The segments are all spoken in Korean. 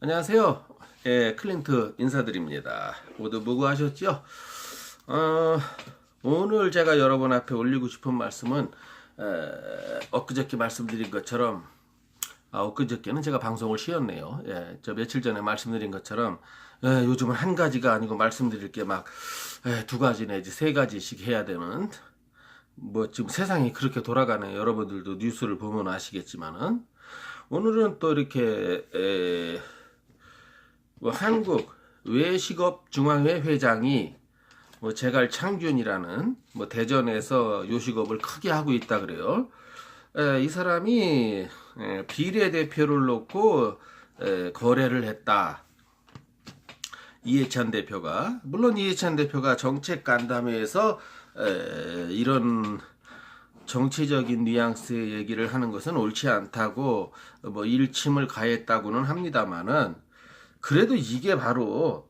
안녕하세요. 예, 클린트 인사드립니다. 모두 무고하셨죠? 어, 오늘 제가 여러분 앞에 올리고 싶은 말씀은 에, 엊그저께 말씀드린 것처럼 아, 엊그저께는 제가 방송을 쉬었네요. 예, 저 며칠 전에 말씀드린 것처럼 예, 요즘은 한 가지가 아니고 말씀드릴 게 막 두 가지 내지 세 가지씩 해야 되는 뭐 지금 세상이 그렇게 돌아가는 여러분들도 뉴스를 보면 아시겠지만은 오늘은 또 이렇게 에, 뭐 한국 외식업 중앙회 회장이 뭐 제갈 창균이라는 뭐 대전에서 요식업을 크게 하고 있다 그래요. 에, 이 사람이 에, 비례대표를 놓고 에, 거래를 했다. 이해찬 대표가 물론 이해찬 대표가 정책 간담회에서 에, 이런 정치적인 뉘앙스의 얘기를 하는 것은 옳지 않다고 뭐 일침을 가했다고는 합니다만은 그래도 이게 바로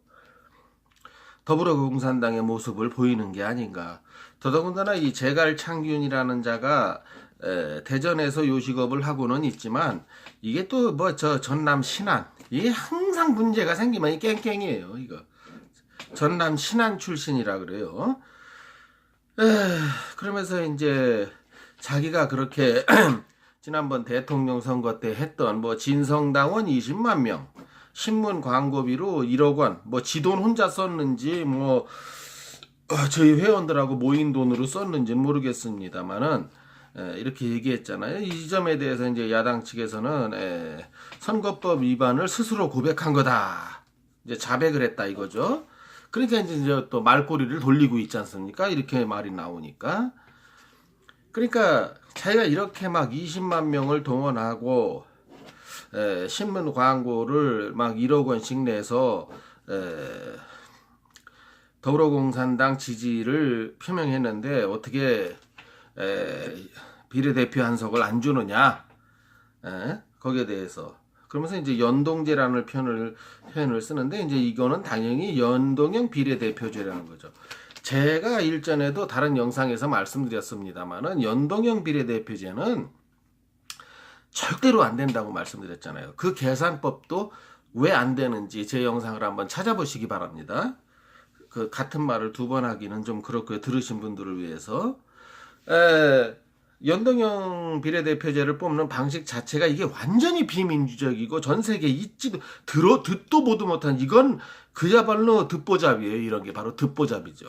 더불어공산당의 모습을 보이는 게 아닌가. 더더군다나 이 제갈 창균이라는 자가 에, 대전에서 요식업을 하고는 있지만 이게 또 뭐 저 전남 신안 이게 항상 문제가 생기면 이 깽깽이에요 이거 전남 신안 출신이라 그래요. 에, 그러면서 이제 자기가 그렇게 지난번 대통령 선거 때 했던 뭐 진성당원 20만 명 신문 광고비로 1억 원, 뭐 지돈 혼자 썼는지 뭐 어, 저희 회원들하고 모인 돈으로 썼는지는 모르겠습니다만은 에, 이렇게 얘기했잖아요. 이 점에 대해서 이제 야당 측에서는 에, 선거법 위반을 스스로 고백한 거다. 이제 자백을 했다 이거죠. 그러니까 이제 또 말꼬리를 돌리고 있지 않습니까? 이렇게 말이 나오니까. 그러니까 자기가 이렇게 막 20만 명을 동원하고 에, 신문 광고를 막 1억 원씩 내서 에, 더불어공산당 지지를 표명했는데 어떻게 에, 비례대표 한석을 안 주느냐 에? 거기에 대해서 그러면서 이제 연동제라는 표현을 표현을 쓰는데 이제 이거는 당연히 연동형 비례대표제라는 거죠. 제가 일전에도 다른 영상에서 말씀드렸습니다만은 연동형 비례대표제는 절대로 안 된다고 말씀드렸잖아요. 그 계산법도 왜 안 되는지 제 영상을 한번 찾아보시기 바랍니다. 그 같은 말을 두 번 하기는 좀 그렇고요. 들으신 분들을 위해서. 에, 연동형 비례대표제를 뽑는 방식 자체가 이게 완전히 비민주적이고 전 세계에 있지도 들어 듣도 보도 못한 이건 그야말로 듣보잡이에요. 이런 게 바로 듣보잡이죠.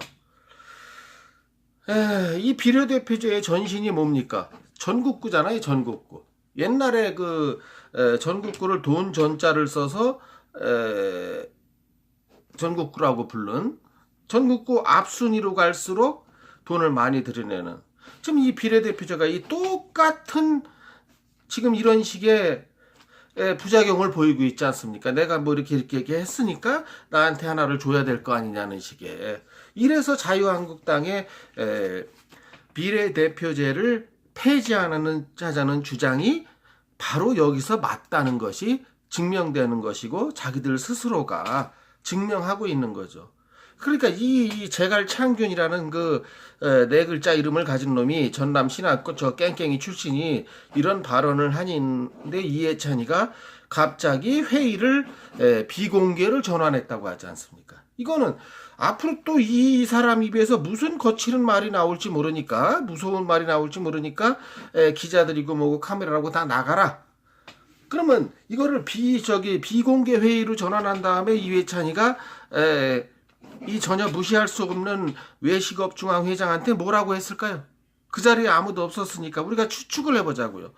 에, 이 비례대표제의 전신이 뭡니까? 전국구잖아요. 전국구. 옛날에 그 에, 전국구를 돈 전자를 써서 에, 전국구라고 부른 전국구 앞순위로 갈수록 돈을 많이 들여내는 지금 이 비례대표제가 이 똑같은 지금 이런 식의 에, 부작용을 보이고 있지 않습니까? 내가 뭐 이렇게 이렇게, 이렇게 했으니까 나한테 하나를 줘야 될 거 아니냐는 식의 이래서 자유한국당의 에, 비례대표제를 폐지하는 자자는 주장이 바로 여기서 맞다는 것이 증명되는 것이고 자기들 스스로가 증명하고 있는 거죠. 그러니까 이, 이 제갈 창균이라는 그 네 글자 이름을 가진 놈이 전남 신학교 저 깽깽이 출신이 이런 발언을 하는데 이해찬이가 갑자기 회의를 에, 비공개를 전환했다고 하지 않습니까? 이거는 앞으로 또 이 사람 입에서 무슨 거칠은 말이 나올지 모르니까 무서운 말이 나올지 모르니까 에, 기자들이고 뭐고 카메라라고 다 나가라. 그러면 이거를 비 저기 비공개 회의로 전환한 다음에 이회찬이가 에, 이 전혀 무시할 수 없는 외식업 중앙 회장한테 뭐라고 했을까요? 그 자리에 아무도 없었으니까 우리가 추측을 해보자고요.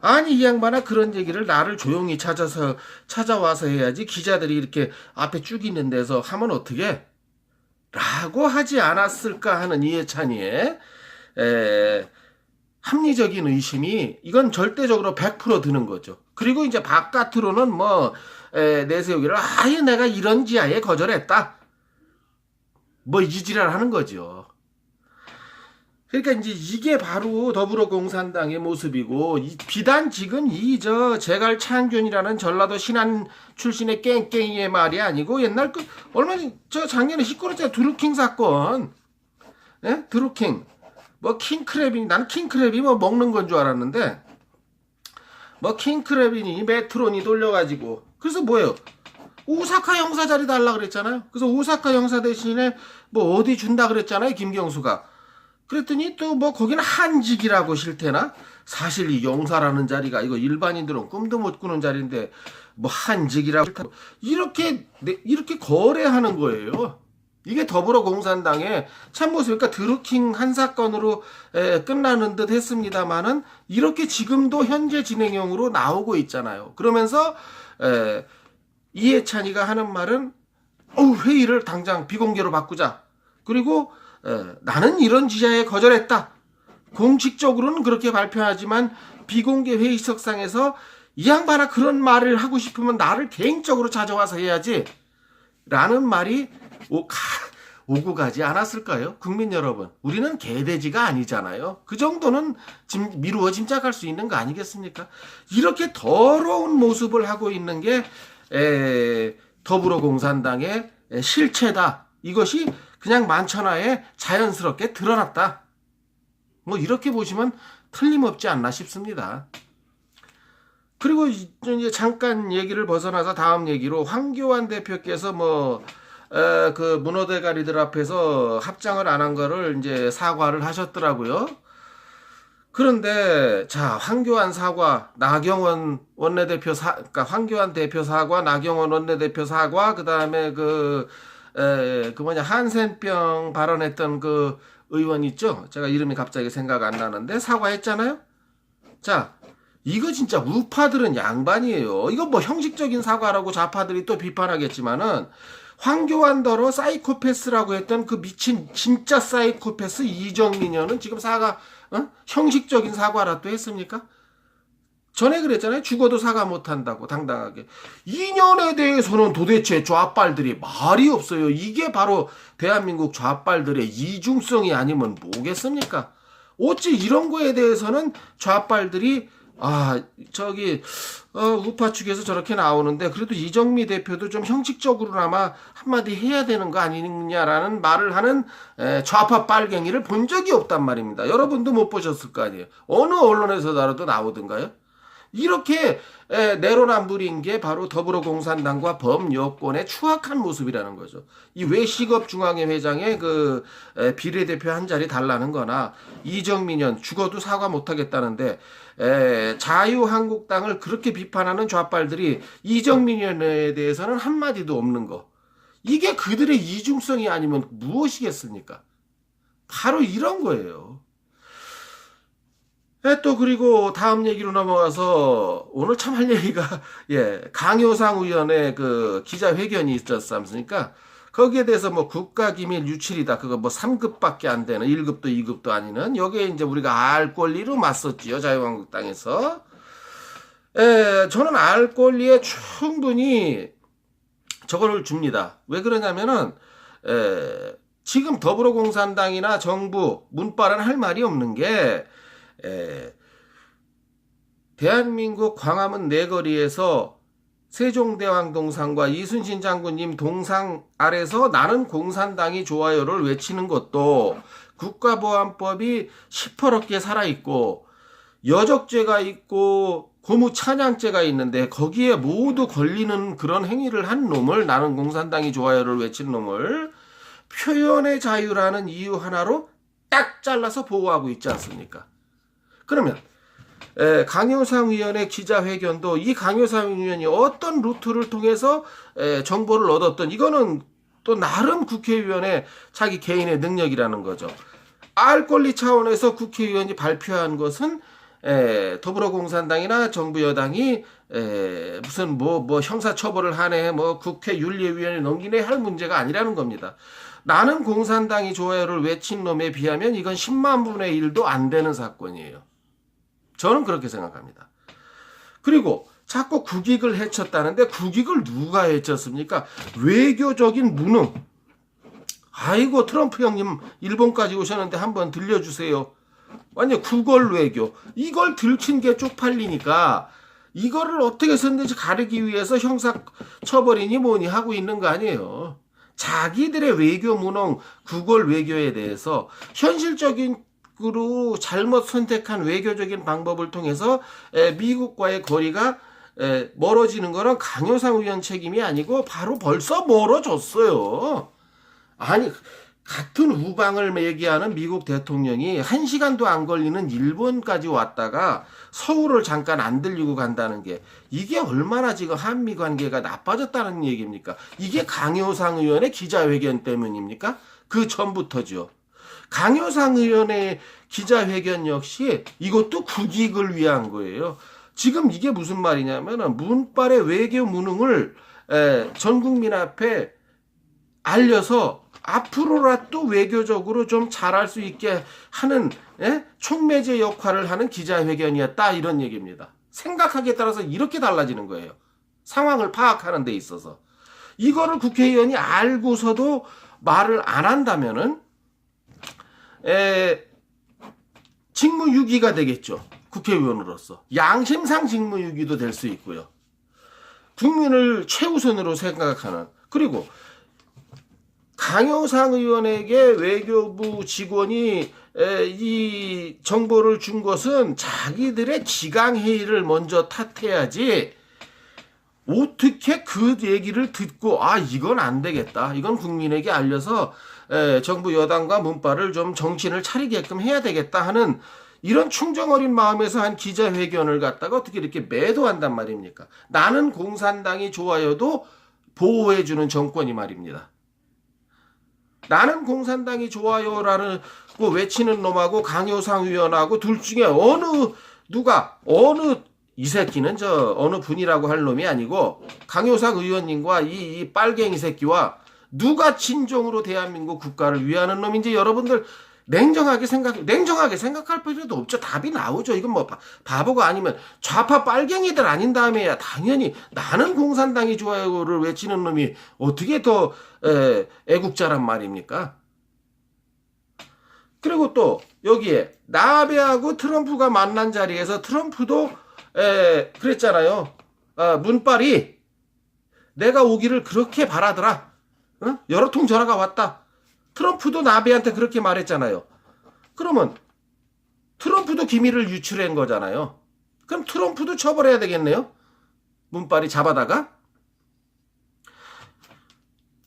아니 이 양반아 그런 얘기를 나를 조용히 찾아서 찾아와서 해야지 기자들이 이렇게 앞에 쭉 있는 데서 하면 어떻게? 라고 하지 않았을까 하는 이해찬이의 에, 합리적인 의심이 이건 절대적으로 100% 드는 거죠. 그리고 이제 바깥으로는 뭐 에, 내세우기를 아예 내가 이런 지하에 거절했다. 뭐 이지랄 하는 거죠. 그러니까 이제 이게 바로 더불어공산당의 모습이고 이, 비단 지금 이 저 제갈 창균이라는 전라도 신안 출신의 깽깽이의 말이 아니고 옛날 그 얼마 저 작년에 19년째 드루킹 사건, 예? 드루킹 뭐 킹크랩이 난 킹크랩이 뭐 먹는 건 줄 알았는데 뭐 킹크랩이니 메트론이 돌려가지고 그래서 뭐예요? 오사카 형사 자리 달라 그랬잖아요. 그래서 오사카 형사 대신에 뭐 어디 준다 그랬잖아요. 김경수가. 그랬더니 또 뭐 거기는 한직이라고 싫대나? 사실 이 용사라는 자리가 이거 일반인들은 꿈도 못 꾸는 자리인데 뭐 한직이라고. 이렇게 내- 이렇게 거래하는 거예요. 이게 더불어공산당의 참모습, 그러니까 드루킹 한 사건으로 에, 끝나는 듯 했습니다만은 이렇게 지금도 현재 진행형으로 나오고 있잖아요. 그러면서 에, 이해찬이가 하는 말은 어 회의를 당장 비공개로 바꾸자. 그리고 에, 나는 이런 지자에 거절했다. 공식적으로는 그렇게 발표하지만 비공개 회의석상에서 이 양반아 그런 말을 하고 싶으면 나를 개인적으로 찾아와서 해야지. 라는 말이 오, 가, 오고 가지 않았을까요? 국민 여러분, 우리는 개돼지가 아니잖아요. 그 정도는 짐, 미루어 짐작할 수 있는 거 아니겠습니까? 이렇게 더러운 모습을 하고 있는 게 에, 더불어공산당의 에, 실체다. 이것이 그냥 만천하에 자연스럽게 드러났다. 뭐 이렇게 보시면 틀림없지 않나 싶습니다. 그리고 이제 잠깐 얘기를 벗어나서 다음 얘기로 황교안 대표께서 뭐그 문어대가리들 앞에서 합장을 안 한 거를 이제 사과를 하셨더라고요. 그런데 자 황교안 사과, 나경원 원내대표 사, 그러니까 황교안 대표 사과, 나경원 원내대표 사과, 그 다음에 그, 에, 그 뭐냐 한센병 발언했던 그 의원 있죠? 제가 이름이 갑자기 생각 안 나는데 사과했잖아요. 자 이거 진짜 우파들은 양반이에요. 이거 뭐 형식적인 사과라고 좌파들이 또 비판하겠지만은 황교안더러 사이코패스라고 했던 그 미친 진짜 사이코패스 이정민현은 지금 사과 어? 형식적인 사과라 또 했습니까? 전에 그랬잖아요. 죽어도 사과 못한다고 당당하게. 이년에 대해서는 도대체 좌빨들이 말이 없어요. 이게 바로 대한민국 좌빨들의 이중성이 아니면 뭐겠습니까? 어찌 이런 거에 대해서는 좌빨들이 아 저기 어, 우파 측에서 저렇게 나오는데 그래도 이정미 대표도 좀 형식적으로나마 한마디 해야 되는 거 아니냐라는 말을 하는 에, 좌파 빨갱이를 본 적이 없단 말입니다. 여러분도 못 보셨을 거 아니에요. 어느 언론에서라도 나오던가요? 이렇게 에, 내로남불인 게 바로 더불어공산당과 범여권의 추악한 모습이라는 거죠. 이 외식업 중앙회 회장의 그 에, 비례대표 한 자리 달라는 거나 이정민현 죽어도 사과 못 하겠다는데 에, 자유한국당을 그렇게 비판하는 좌빨들이 이정민현에 대해서는 한마디도 없는 거. 이게 그들의 이중성이 아니면 무엇이겠습니까? 바로 이런 거예요. 예, 또 그리고 다음 얘기로 넘어가서 오늘 참 할 얘기가 예 강효상 의원의 그 기자회견이 있었지 않습니까? 거기에 대해서 뭐 국가기밀 유출이다. 그거 뭐 3급밖에 안 되는 1급도 2급도 아니는 여기에 이제 우리가 알 권리로 맞섰지요 자유한국당에서. 예 저는 알 권리에 충분히 저거를 줍니다. 왜 그러냐면은 예 지금 더불어공산당이나 정부 문바는 할 말이 없는 게 에, 대한민국 광화문 내거리에서 세종대왕 동상과 이순신 장군님 동상 아래서 나는 공산당이 좋아요를 외치는 것도 국가보안법이 시퍼렇게 살아있고 여적죄가 있고 고무 찬양죄가 있는데 거기에 모두 걸리는 그런 행위를 한 놈을 나는 공산당이 좋아요를 외치는 놈을 표현의 자유라는 이유 하나로 딱 잘라서 보호하고 있지 않습니까? 그러면 에, 강효상 의원의 기자회견도 이 강효상 의원이 어떤 루트를 통해서 에, 정보를 얻었던 이거는 또 나름 국회의원의 자기 개인의 능력이라는 거죠. 알 권리 차원에서 국회의원이 발표한 것은 에, 더불어공산당이나 정부 여당이 에, 무슨 뭐뭐 형사 처벌을 하네 뭐 국회 윤리위원회 넘기네 할 문제가 아니라는 겁니다. 나는 공산당이 좋아요를 외친 놈에 비하면 이건 10만 분의 1도 안 되는 사건이에요. 저는 그렇게 생각합니다. 그리고 자꾸 국익을 해쳤다는데 국익을 누가 해쳤습니까? 외교적인 무능. 아이고 트럼프 형님 일본까지 오셨는데 한번 들려주세요. 완전 구걸 외교. 이걸 들킨 게 쪽팔리니까 이거를 어떻게 썼는지 가르기 위해서 형사 처벌이니 뭐니 하고 있는 거 아니에요. 자기들의 외교 무능, 구걸 외교에 대해서 현실적인 으로 잘못 선택한 외교적인 방법을 통해서 에, 미국과의 거리가 에, 멀어지는 거는 강효상 의원 책임이 아니고 바로 벌써 멀어졌어요. 아니 같은 우방을 얘기하는 미국 대통령이 한 시간도 안 걸리는 일본까지 왔다가 서울을 잠깐 안 들리고 간다는 게 이게 얼마나 지금 한미 관계가 나빠졌다는 얘기입니까? 이게 강효상 의원의 기자회견 때문입니까? 그 전부터죠. 강효상 의원의 기자회견 역시 이것도 국익을 위한 거예요. 지금 이게 무슨 말이냐면은 문빨의 외교 무능을 에, 전 국민 앞에 알려서 앞으로라도 외교적으로 좀 잘할 수 있게 하는 예? 촉매제 역할을 하는 기자회견이었다 이런 얘기입니다. 생각하기에 따라서 이렇게 달라지는 거예요. 상황을 파악하는 데 있어서 이거를 국회의원이 알고서도 말을 안 한다면은 에, 직무유기가 되겠죠. 국회의원으로서 양심상 직무유기도 될 수 있고요. 국민을 최우선으로 생각하는 그리고 강영상 의원에게 외교부 직원이 에, 이 정보를 준 것은 자기들의 지강 회의를 먼저 탓해야지 어떻게 그 얘기를 듣고 아 이건 안 되겠다 이건 국민에게 알려서 에, 정부 여당과 문파를 좀 정신을 차리게끔 해야 되겠다 하는 이런 충정 어린 마음에서 한 기자회견을 갖다가 어떻게 이렇게 매도한단 말입니까? 나는 공산당이 좋아요도 보호해주는 정권이 말입니다. 나는 공산당이 좋아요라는 그 외치는 놈하고 강효상 의원하고 둘 중에 어느 누가 어느 이 새끼는 저 어느 분이라고 할 놈이 아니고 강효상 의원님과 이, 이 빨갱이 새끼와 누가 진정으로 대한민국 국가를 위하는 놈인지 여러분들 냉정하게 생각 냉정하게 생각할 필요도 없죠. 답이 나오죠. 이건 뭐 바, 바보가 아니면 좌파 빨갱이들 아닌 다음에야 당연히 나는 공산당이 좋아요를 외치는 놈이 어떻게 더 에, 애국자란 말입니까? 그리고 또 여기에 나베하고 트럼프가 만난 자리에서 트럼프도 에, 그랬잖아요. 아, 문빨이 내가 오기를 그렇게 바라더라. 어? 여러 통 전화가 왔다. 트럼프도 나베한테 그렇게 말했잖아요. 그러면 트럼프도 기밀을 유출한 거잖아요. 그럼 트럼프도 처벌해야 되겠네요. 문빨이 잡아다가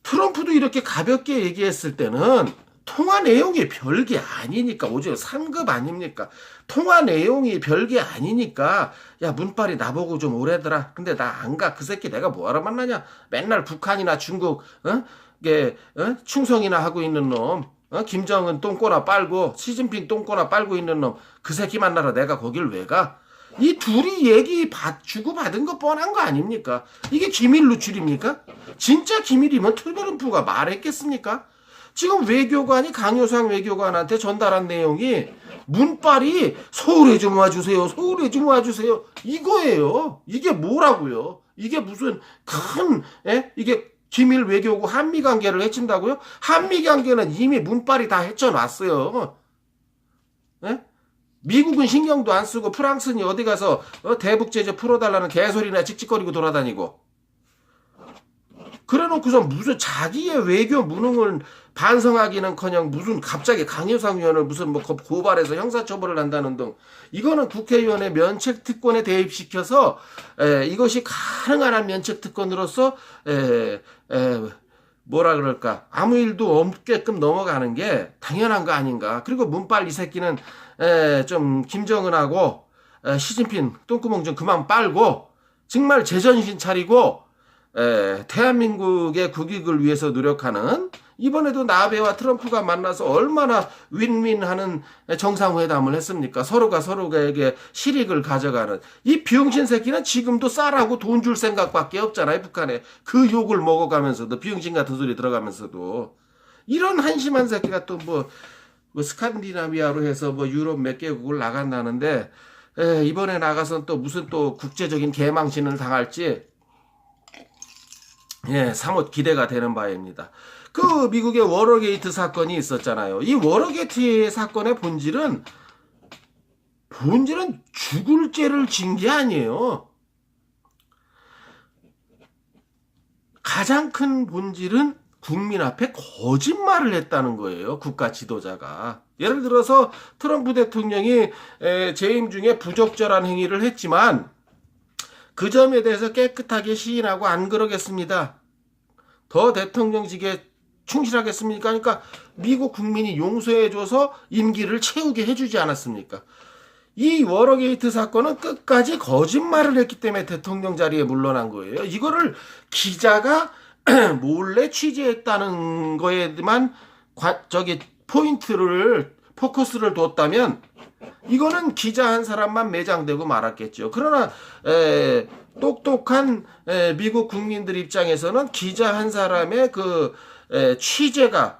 트럼프도 이렇게 가볍게 얘기했을 때는 통화 내용이 별게 아니니까 오히려 상급 아닙니까? 통화 내용이 별게 아니니까 야 문빨이 나보고 좀 오래더라. 근데 나 안 가. 그 새끼 내가 뭐하러 만나냐? 맨날 북한이나 중국 어? 이게 어? 충성이나 하고 있는 놈. 어? 김정은 똥꼬나 빨고 시진핑 똥꼬나 빨고 있는 놈. 그 새끼 만나러 내가 거길 왜 가? 이 둘이 얘기 받, 주고받은 거 뻔한 거 아닙니까? 이게 기밀 누출입니까? 진짜 기밀이면 트럼프가 말했겠습니까? 지금 외교관이 강효상 외교관한테 전달한 내용이 문빨이 서울에 좀 와주세요. 서울에 좀 와주세요. 이거예요. 이게 뭐라고요? 이게 무슨 큰 에? 이게 기밀 외교고 한미 관계를 해친다고요? 한미 관계는 이미 문빨이 다 해쳐놨어요. 에? 미국은 신경도 안 쓰고 프랑스는 어디 가서 어, 대북 제재 풀어달라는 개소리나 찍찍거리고 돌아다니고 그래놓고서 무슨 자기의 외교 무능을 반성하기는커녕 무슨 갑자기 강효상 의원을 무슨 뭐 고발해서 형사처벌을 한다는 등 이거는 국회의원의 면책 특권에 대입시켜서 에, 이것이 가능한 한 면책 특권으로서 에, 에, 뭐라 그럴까? 아무 일도 없게끔 넘어가는 게 당연한 거 아닌가? 그리고 문빨 이 새끼는 에, 좀 김정은하고 에, 시진핑 똥구멍 좀 그만 빨고 정말 제정신 차리고 에, 대한민국의 국익을 위해서 노력하는 이번에도 나베와 트럼프가 만나서 얼마나 윈윈하는 정상회담을 했습니까? 서로가 서로에게 실익을 가져가는. 이 비용신 새끼는 지금도 쌀하고 돈 줄 생각밖에 없잖아요 북한에. 그 욕을 먹어가면서도 비용신 같은 소리 들어가면서도. 이런 한심한 새끼가 또뭐 뭐 스칸디나비아로 해서 뭐 유럽 몇 개국을 나간다는데 에, 이번에 나가선 또 무슨 또 국제적인 개망신을 당할지 예, 사뭇 기대가 되는 바입니다. 그 미국의 워러게이트 사건이 있었잖아요. 이 워러게이트 사건의 본질은 본질은 죽을 죄를 진 게 아니에요. 가장 큰 본질은 국민 앞에 거짓말을 했다는 거예요. 국가 지도자가. 예를 들어서 트럼프 대통령이 재임 중에 부적절한 행위를 했지만 그 점에 대해서 깨끗하게 시인하고 안 그러겠습니다. 더 대통령직에 충실하겠습니까? 그러니까 미국 국민이 용서해줘서 임기를 채우게 해주지 않았습니까? 이 워러게이트 사건은 끝까지 거짓말을 했기 때문에 대통령 자리에 물러난 거예요. 이거를 기자가 몰래 취재했다는 거에만 과- 저기 포인트를 포커스를 뒀다면 이거는 기자 한 사람만 매장되고 말았겠죠. 그러나 에, 똑똑한 에, 미국 국민들 입장에서는 기자 한 사람의 그 에, 취재가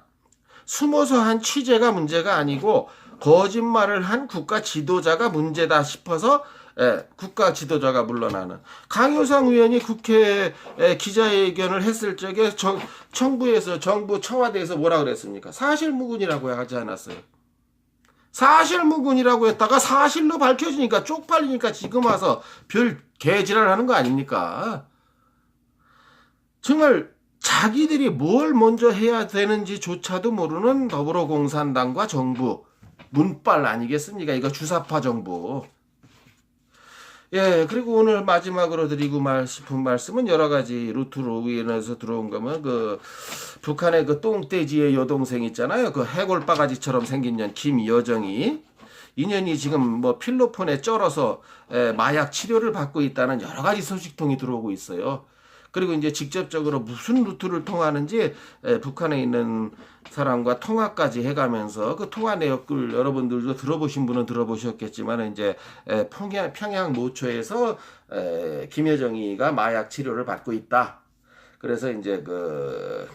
숨어서 한 취재가 문제가 아니고 거짓말을 한 국가 지도자가 문제다 싶어서 에, 국가 지도자가 물러나는 강효상 의원이 국회 에, 기자회견을 했을 적에 정, 청부에서 정부 청와대에서 뭐라 그랬습니까? 사실무근이라고 하지 않았어요. 사실무근이라고 했다가 사실로 밝혀지니까 쪽팔리니까 지금 와서 별 개지랄 하는 거 아닙니까? 정말 자기들이 뭘 먼저 해야 되는지조차도 모르는 더불어공산당과 정부 문빨 아니겠습니까? 이거 주사파 정부. 예, 그리고 오늘 마지막으로 드리고 말 싶은 말씀은 여러 가지 루트로 인해서 들어온 거면 그 북한의 그 똥돼지의 여동생 있잖아요. 그 해골 바가지처럼 생긴 년 김여정이 인연이 지금 뭐 필로폰에 쩔어서 에, 마약 치료를 받고 있다는 여러 가지 소식통이 들어오고 있어요. 그리고 이제 직접적으로 무슨 루트를 통하는지 에, 북한에 있는 사람과 통화까지 해가면서 그 통화 내역을 여러분들도 들어보신 분은 들어보셨겠지만 이제 에, 평양, 평양 모초에서 에, 김여정이가 마약 치료를 받고 있다. 그래서 이제 그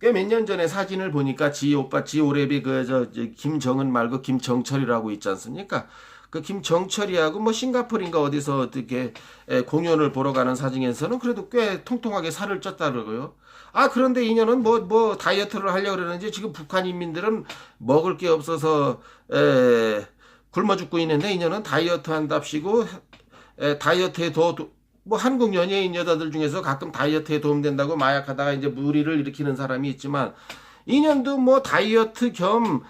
꽤몇년 전에 사진을 보니까 지 오빠 지 오래비 그 저 김정은 말고 김정철이라고 있지 않습니까? 그 김정철이하고 뭐 싱가포르인가 어디서 어떻게 에, 공연을 보러 가는 사진에서는 그래도 꽤 통통하게 살을 쪘다고요. 아 그런데 이년은 뭐뭐 다이어트를 하려고 그러는지 지금 북한 인민들은 먹을 게 없어서 에, 굶어 죽고 있는데 이년은 다이어트 한답시고 에, 다이어트에 더 뭐 한국 연예인 여자들 중에서 가끔 다이어트에 도움된다고 마약하다가 이제 무리를 일으키는 사람이 있지만 이년도 뭐 다이어트 겸 에,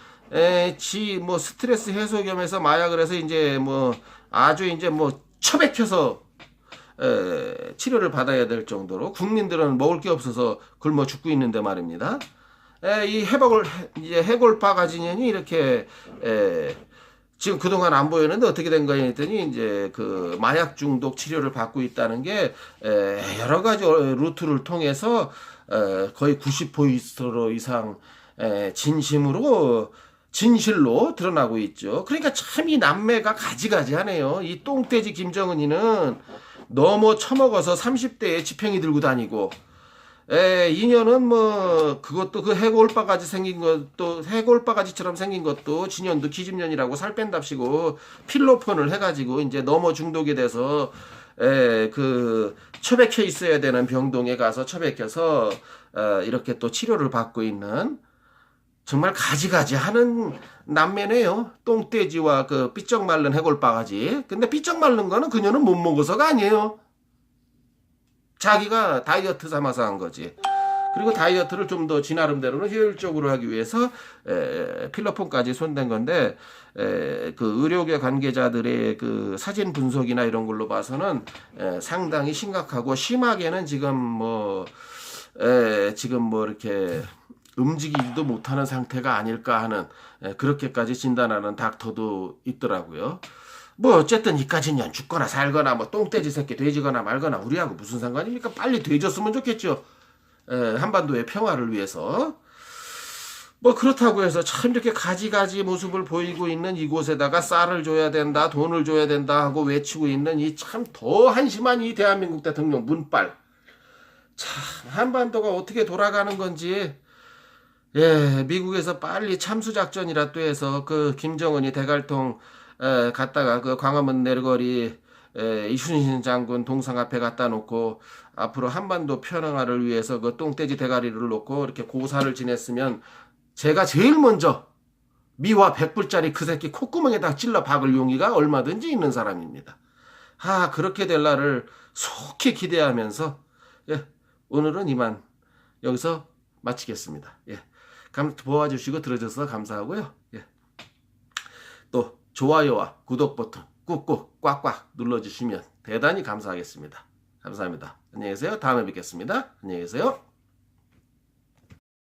지, 뭐, 스트레스 해소 겸해서 마약을 해서 이제 뭐, 아주 이제 뭐, 처박혀서, 에, 치료를 받아야 될 정도로 국민들은 먹을 게 없어서 굶어 죽고 있는데 말입니다. 에, 이 해박을, 이제 해골 바가지년이 이렇게, 에, 지금 그동안 안 보였는데 어떻게 된 거냐 했더니 이제 그 마약 중독 치료를 받고 있다는 게 에, 여러 가지 루트를 통해서 에, 거의 90% 이상 에, 진심으로 진실로 드러나고 있죠. 그러니까 참 이 남매가 가지가지하네요. 이 똥돼지 김정은이는 너무 처먹어서 30대에 지팽이 들고 다니고 에, 인연은 뭐 그것도 그 해골바가지 생긴 것도 해골바가지처럼 생긴 것도 진연도 기집년이라고 살 뺀답시고 필로폰을 해가지고 이제 넘어 중독이 돼서 에, 그 처백혀 있어야 되는 병동에 가서 처백혀서 어, 이렇게 또 치료를 받고 있는 정말 가지가지 하는 남매네요. 똥돼지와 그 삐쩍 말른 해골바가지. 근데 삐쩍 말른 거는 그녀는 못 먹어서가 아니에요. 자기가 다이어트 삼아서 한 거지. 그리고 다이어트를 좀 더 지 나름대로는 효율적으로 하기 위해서 에, 필러폰까지 손댄 건데 에, 그 의료계 관계자들의 그 사진 분석이나 이런 걸로 봐서는 에, 상당히 심각하고 심하게는 지금 뭐 에, 지금 뭐 이렇게 움직이지도 못하는 상태가 아닐까 하는 에, 그렇게까지 진단하는 닥터도 있더라고요. 뭐 어쨌든 이까지는 죽거나 살거나 뭐 똥돼지 새끼 돼지거나 말거나 우리하고 무슨 상관입니까? 빨리 돼졌으면 좋겠죠. 에, 한반도의 평화를 위해서. 뭐 그렇다고 해서 참 이렇게 가지가지 모습을 보이고 있는 이곳에다가 쌀을 줘야 된다, 돈을 줘야 된다 하고 외치고 있는 이 참 더 한심한 이 대한민국 대통령 문빨. 참 한반도가 어떻게 돌아가는 건지 예, 미국에서 빨리 참수작전이라 또 해서 그 김정은이 대갈통 에, 갔다가 그 광화문 내거리 에, 이순신 장군 동상 앞에 갖다 놓고 앞으로 한반도 평화를 위해서 그 똥돼지 대가리를 놓고 이렇게 고사를 지냈으면 제가 제일 먼저 미화 100불짜리 그 새끼 콧구멍에다 찔러 박을 용의가 얼마든지 있는 사람입니다. 아, 그렇게 될 날을 속히 기대하면서 예, 오늘은 이만 여기서 마치겠습니다. 예. 감, 도와주시고 들어줘서 감사하고요. 예. 또 좋아요와 구독 버튼 꾹 꾹꾹 꽉꽉 눌러주시면 대단히 감사하겠습니다. 감사합니다. 안녕히 계세요. 다음에 뵙겠습니다. 안녕히 계세요.